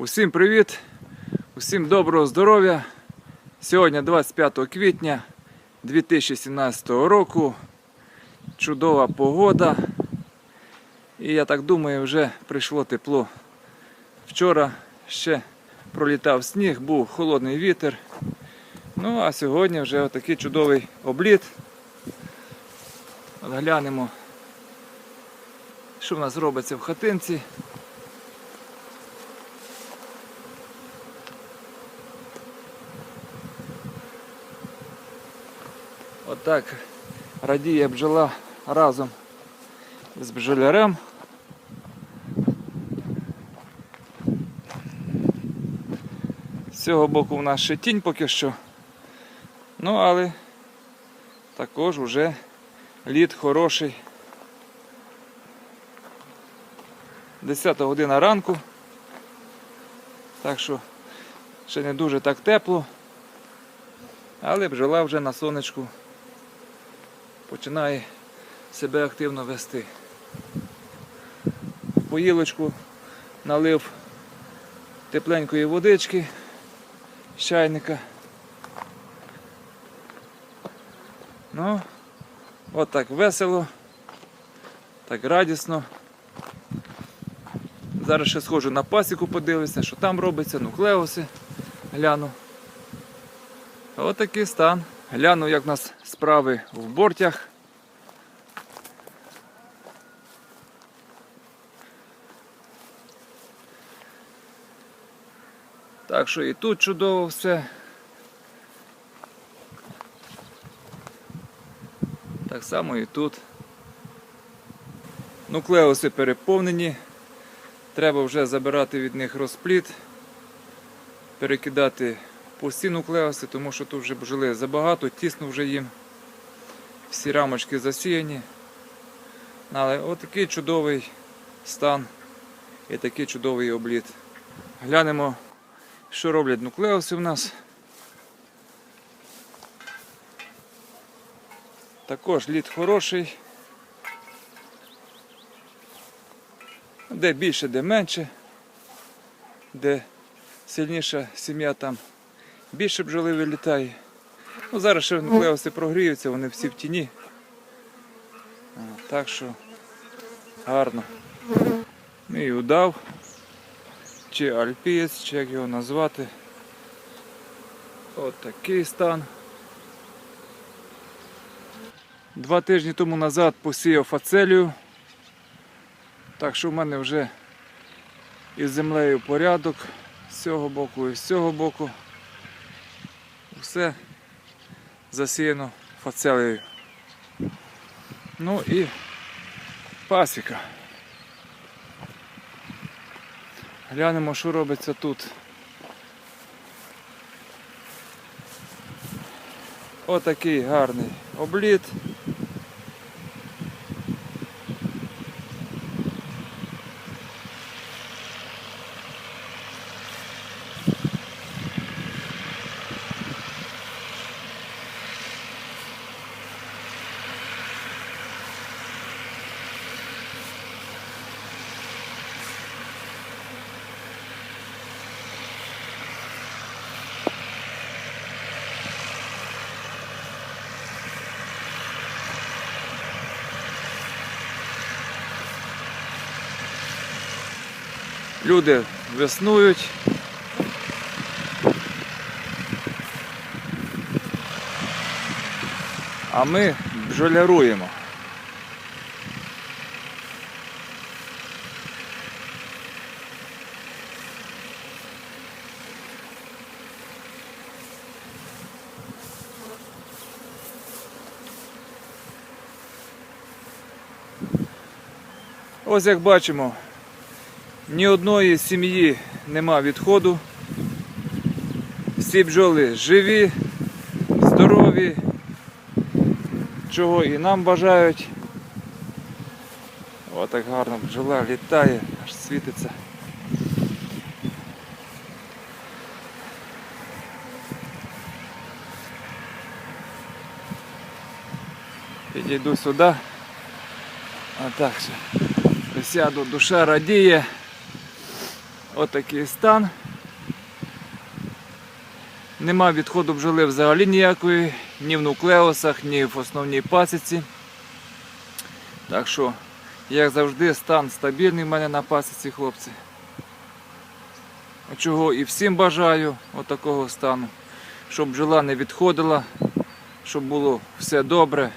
Усім привіт! Усім доброго здоров'я! Сьогодні 25 квітня 2017 року. Чудова погода. І я так думаю, вже прийшло тепло. Вчора ще пролітав сніг, був холодний вітер. Ну а сьогодні вже отакий чудовий обліт. От глянемо, що в нас робиться в хатинці. Отак радіє бджола разом з бджолярем. З цього боку в нас ще тінь поки що. Ну, але також вже лід хороший. 10 година ранку. Так що ще не дуже так тепло. Але бджола вже на сонечку починає себе активно вести. В поїлочку налив тепленької водички з чайника. Ну, от так весело, так радісно. Зараз ще схожу на пасіку, подивлюся, що там робиться, нуклеуси гляну. Отакий стан. Гляну, як в нас справи в бортях. Так що і тут чудово все. Так само і тут. Нуклеуси переповнені. Треба вже забирати від них розпліт, перекидати пусті нуклеуси, тому що тут вже бджоли забагато, тісно вже їм. Всі рамочки засіяні. Але отакий чудовий стан і такий чудовий обліт. Глянемо, що роблять нуклеуси в нас. Також лід хороший. Де більше, де менше, де сильніша сім'я там більше бджоли вилітає. Ну, зараз ще нуклеуси прогріються, вони всі в тіні. Так що гарно. Мій удав, чи альпієць, чи як його назвати. От такий стан. Два тижні тому назад посіяв фацелію. Так що в мене вже із землею порядок з цього боку і з цього боку. Все засіяно фацелею. Ну і пасіка. Глянемо, що робиться тут. Отакий гарний обліт. Люди веснують. А ми бджоляруємо. Ось як бачимо, ні одної сім'ї нема відходу. Всі бджоли живі, здорові, чого і нам бажають. Отак гарно бджола літає, аж світиться. Підійду сюди. А так ще присяду, душа радіє. Отакий стан. Нема відходу бджоли взагалі ніякої, ні в нуклеусах, ні в основній пасіці. Так що, як завжди, стан стабільний в мене на пасіці, хлопці. Чого і всім бажаю отакого стану, щоб бджола не відходила, щоб було все добре.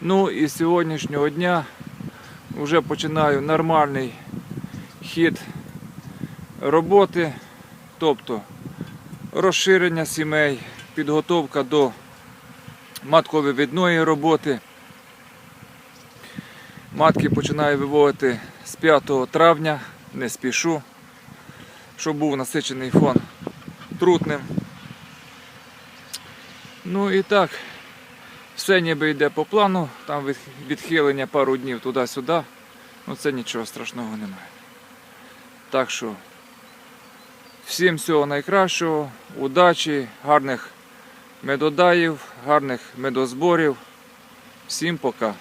Ну і з сьогоднішнього дня вже починаю нормальний хід роботи, тобто розширення сімей, підготовка до матковивідної роботи. Матки починаю виводити з 5 травня, не спішу, щоб був насичений фон трутним. Ну і так, все ніби йде по плану, там відхилення пару днів туди-сюди. Ну це нічого страшного немає. Так що всім всього найкращого, удачі, гарних медодаїв, гарних медозборів. Всім пока.